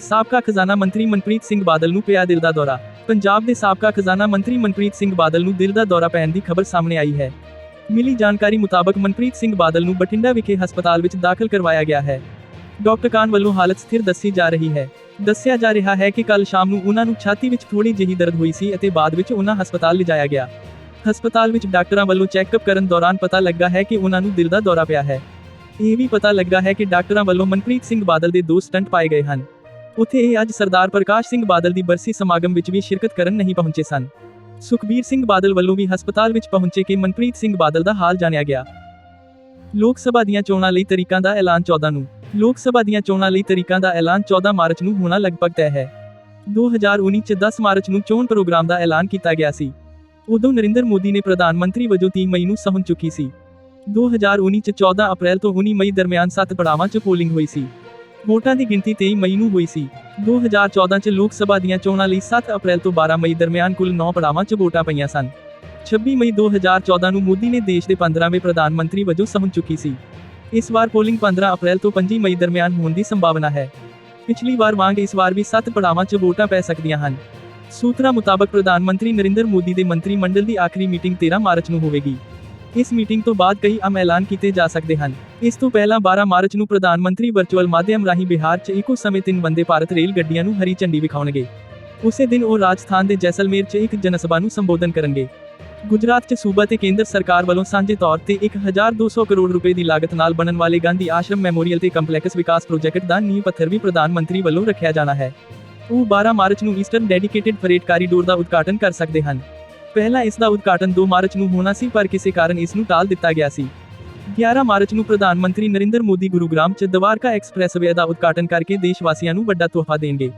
ਸਾਬਕਾ ਖਜ਼ਾਨਾ ਮੰਤਰੀ ਮਨਪ੍ਰੀਤ ਸਿੰਘ ਬਾਦਲ ਨੂੰ ਪਿਆ ਦਿਲ ਦਾ ਦੌਰਾ। ਪੰਜਾਬ ਦੇ ਸਾਬਕਾ ਖਜ਼ਾਨਾ ਮੰਤਰੀ ਮਨਪ੍ਰੀਤ ਸਿੰਘ ਬਾਦਲ ਨੂੰ ਦਿਲ ਦਾ ਦੌਰਾ ਪੈਣ ਦੀ ਖਬਰ ਸਾਹਮਣੇ ਆਈ ਹੈ। ਮਿਲੀ ਜਾਣਕਾਰੀ ਮੁਤਾਬਕ ਮਨਪ੍ਰੀਤ ਸਿੰਘ ਬਾਦਲ ਨੂੰ ਬਠਿੰਡਾ ਵਿਖੇ ਹਸਪਤਾਲ ਵਿੱਚ ਦਾਖਲ ਕਰਵਾਇਆ ਗਿਆ ਹੈ। ਡਾਕਟਰ ਕਾਨ ਵੱਲੋਂ ਹਾਲਤ ਸਥਿਰ ਦੱਸੀ ਜਾ ਰਹੀ ਹੈ। ਦੱਸਿਆ ਜਾ ਰਿਹਾ ਹੈ ਕਿ ਕੱਲ ਸ਼ਾਮ ਨੂੰ ਉਹਨਾਂ ਨੂੰ ਛਾਤੀ ਵਿੱਚ ਥੋੜੀ ਜਿਹੀ ਦਰਦ ਹੋਈ ਸੀ ਅਤੇ ਬਾਅਦ ਵਿੱਚ ਉਹਨਾਂ ਹਸਪਤਾਲ ਲਿਜਾਇਆ ਗਿਆ। ਹਸਪਤਾਲ ਵਿੱਚ ਡਾਕਟਰਾਂ ਵੱਲੋਂ ਚੈੱਕਅਪ ਕਰਨ ਦੌਰਾਨ ਪਤਾ ਲੱਗਾ ਹੈ ਕਿ ਉਹਨਾਂ ਨੂੰ ਦਿਲ ਦਾ ਦੌਰਾ ਪਿਆ ਹੈ। ਇਹ ਵੀ ਪਤਾ ਲੱਗਾ ਹੈ ਕਿ ਡਾਕਟਰਾਂ ਵੱਲੋਂ ਮਨਪ੍ਰੀਤ ਸਿੰਘ ਬਾਦਲ ਦੇ ਦੋ ਸਟੰਟ ਪਾਏ ਗਏ ਹਨ। ਉੱਥੇ ਇਹ ਅੱਜ ਸਰਦਾਰ ਪ੍ਰਕਾਸ਼ ਸਿੰਘ ਬਾਦਲ ਦੀ ਬਰਸੀ ਸਮਾਗਮ ਵਿੱਚ ਵੀ ਸ਼ਿਰਕਤ ਕਰਨ ਨਹੀਂ ਪਹੁੰਚੇ ਸਨ। ਸੁਖਬੀਰ ਸਿੰਘ ਬਾਦਲ ਵੱਲੋਂ ਵੀ ਹਸਪਤਾਲ ਵਿੱਚ ਪਹੁੰਚੇ ਕੇ ਮਨਪ੍ਰੀਤ ਸਿੰਘ ਬਾਦਲ ਦਾ ਹਾਲ ਜਾਣਿਆ ਗਿਆ। ਲੋਕ ਸਭਾ ਦੀਆਂ ਚੋਣਾਂ ਲਈ ਤਰੀਕਾਂ ਦਾ ਐਲਾਨ 14 ਨੂੰ। ਲੋਕ ਸਭਾ ਦੀਆਂ ਚੋਣਾਂ ਲਈ ਤਰੀਕਾਂ ਦਾ ਐਲਾਨ 14 ਮਾਰਚ ਨੂੰ ਹੋਣਾ ਲਗਭਗ ਤੈਅ ਹੈ। 2019 ਚ 10 ਮਾਰਚ ਨੂੰ ਚੋਣ ਪ੍ਰੋਗਰਾਮ ਦਾ ਐਲਾਨ ਕੀਤਾ ਗਿਆ ਸੀ। ਉਦੋਂ ਨਰਿੰਦਰ ਮੋਦੀ ਨੇ ਪ੍ਰਧਾਨ ਮੰਤਰੀ ਵਜੋਂ 3 ਮਈ ਨੂੰ ਸਹੁੰ ਚੁੱਕੀ ਸੀ। 2019 ਚ 14 ਅਪ੍ਰੈਲ ਤੋਂ 19 ਮਈ ਦਰਮਿਆਨ 7 ਪੜਾਵਾਂ 'ਚ ਪੋਲਿੰਗ ਹੋਈ ਸੀ। ਵੋਟਾਂ ਦੀ ਗਿਣਤੀ 23 ਮਈ ਨੂੰ ਹੋਈ ਸੀ। 2014 ਚ ਲੋਕ ਸਭਾ ਦੀਆਂ ਚੋਣਾਂ ਲਈ 7 ਅਪ੍ਰੈਲ ਤੋਂ 12 ਮਈ ਦਰਮਿਆਨ ਕੁੱਲ 9 ਪੜਾਵਾਂ 'ਚ ਵੋਟਾਂ ਪਈਆਂ ਸਨ। 26 ਮਈ 2014 ਨੂੰ ਮੋਦੀ ਨੇ ਦੇਸ਼ ਦੇ 15ਵੇਂ ਪ੍ਰਧਾਨ ਮੰਤਰੀ ਵਜੋਂ ਸਹੁੰ ਚੁੱਕੀ ਸੀ। ਇਸ ਵਾਰ ਪੋਲਿੰਗ 15 ਅਪ੍ਰੈਲ ਤੋਂ 25 ਮਈ ਦਰਮਿਆਨ ਹੋਣ ਦੀ ਸੰਭਾਵਨਾ ਹੈ। ਪਿਛਲੀ ਵਾਰ ਵਾਂਗ ਇਸ ਵਾਰ ਵੀ 7 ਪੜਾਵਾਂ 'ਚ ਵੋਟਾਂ ਪੈ ਸਕਦੀਆਂ ਹਨ। ਸੂਤਰਾਂ ਮੁਤਾਬਕ ਪ੍ਰਧਾਨ ਮੰਤਰੀ ਨਰਿੰਦਰ ਮੋਦੀ ਦੇ ਮੰਤਰੀ ਮੰਡਲ ਦੀ ਆਖਰੀ ਮੀਟਿੰਗ 13 ਮਾਰਚ ਨੂੰ ਹੋਵੇਗੀ। ਇਸ ਮੀਟਿੰਗ ਤੋਂ ਬਾਅਦ ਕਈ ਅਹਿਮ ਐਲਾਨ ਕੀਤੇ ਜਾ ਸਕਦੇ ਹਨ। ਇਸ ਤੋਂ ਪਹਿਲਾਂ 12 ਮਾਰਚ ਨੂੰ ਪ੍ਰਧਾਨ ਮੰਤਰੀ ਵਰਚੁਅਲ ਮਾਧਿਅਮ ਰਾਹੀਂ ਬਿਹਾਰ 'ਚ ਇੱਕੋ ਸਮੇਂ ਤਿੰਨ ਵੰਦੇ ਭਾਰਤ ਰੇਲ ਗੱਡੀਆਂ ਨੂੰ ਹਰੀ ਝੰਡੀ ਵਿਖਾਉਣਗੇ। ਉਸੇ ਦਿਨ ਉਹ ਰਾਜਸਥਾਨ ਦੇ ਜੈਸਲਮੇਰ 'ਚ ਇੱਕ ਜਨਸਭਾ ਨੂੰ ਸੰਬੋਧਨ ਕਰਨਗੇ। ਗੁਜਰਾਤ 'ਚ ਸੂਬਾ ਤੇ ਕੇਂਦਰ ਸਰਕਾਰ ਵੱਲੋਂ ਸਾਂਝੇ ਤੌਰ ਤੇ 1200 ਕਰੋੜ ਰੁਪਏ ਦੀ ਲਾਗਤ ਨਾਲ ਬਣਨ ਵਾਲੇ ਗਾਂਧੀ ਆਸ਼ਰਮ ਮੈਮੋਰੀਅਲ ਤੇ ਕੰਪਲੈਕਸ ਵਿਕਾਸ ਪ੍ਰੋਜੈਕਟ ਦਾ ਨੀਂਹ ਪੱਥਰ ਵੀ ਪ੍ਰਧਾਨ ਮੰਤਰੀ ਵੱਲੋਂ ਰੱਖਿਆ ਜਾਣਾ ਹੈ। ਉਹ 12 ਮਾਰਚ ਨੂੰ ਈਸਟਰਨ ਡੈਡੀਕੇਟਿਡ ਫਰੇਟ ਕਾਰੀਡੋਰ ਦਾ ਉਦਘਾਟਨ ਕਰ ਸਕਦੇ ਹਨ। ਪਹਿਲਾਂ ਇਸ ਦਾ ਉਦਘਾਟਨ 2 ਮਾਰਚ ਨੂੰ ਹੋਣਾ ਸੀ, ਪਰ ਕਿਸੇ ਕਾਰਨ ਇਸ ਨੂੰ ਟਾਲ ਦਿੱਤਾ ਗਿਆ ਸੀ। 11 ਮਾਰਚ ਨੂੰ ਪ੍ਰਧਾਨ ਮੰਤਰੀ ਨਰਿੰਦਰ ਮੋਦੀ ਗੁਰੂਗ੍ਰਾਮ 'ਚ ਦਵਾਰਕਾ ਐਕਸਪ੍ਰੈਸਵੇ ਦਾ ਉਦਘਾਟਨ ਕਰਕੇ ਦੇਸ਼ ਵਾਸੀਆਂ ਨੂੰ ਵੱਡਾ ਤੋਹਫਾ ਦੇਣਗੇ।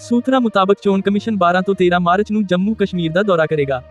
ਸੂਤਰਾਂ ਮੁਤਾਬਕ ਚੋਣ ਕਮਿਸ਼ਨ 12 ਤੋਂ 13 ਮਾਰਚ ਨੂੰ ਜੰਮੂ ਕਸ਼ਮੀਰ ਦਾ ਦੌਰਾ ਕਰੇਗਾ।